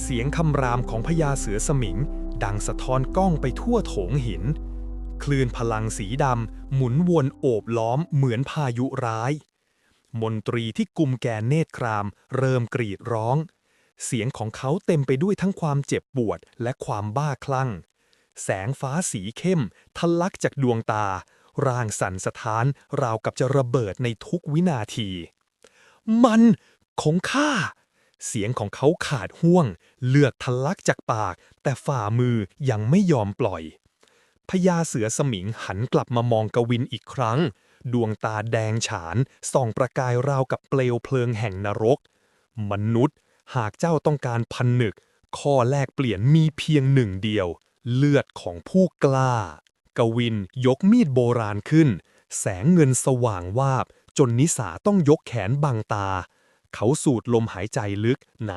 เสียงคำรามของพญาเสือสมิง ดังสะท้อนก้องไปทั่วโถงหิน คลื่นพลังสีดำหมุนวนโอบล้อมเหมือนพายุร้าย มนตรีที่กุมแกนเนตรคราม เริ่มกรีดร้อง เสียงของเขาเต็มไปด้วยทั้งความเจ็บปวดและความบ้าคลั่ง แสงฟ้าสีเข้ม ทะลักจากดวงตา ร่างสั่นสะท้าน ราวกับจะระเบิดในทุกวินาที มันของข้า เสียงของเขาขาดห่วง เลือดทะลักจากปาก แต่ฝ่ามือยังไม่ยอมปล่อยพญาเสือสมิงหันกลับมามองกวินอีกครั้ง ดวงตาแดงฉาน ส่องประกายราวกับเปลวเพลิงแห่งนรก มนุษย์ หากเจ้าต้องการพันหนึก ข้อแลกเปลี่ยนมีเพียงหนึ่งเดียว เลือดของผู้กล้า กวินยกมีดโบราณขึ้น แสงเงินสว่างวาบ จนนิสาต้องยกแขนบังตา เขาสูดลมหายใจลึกหนา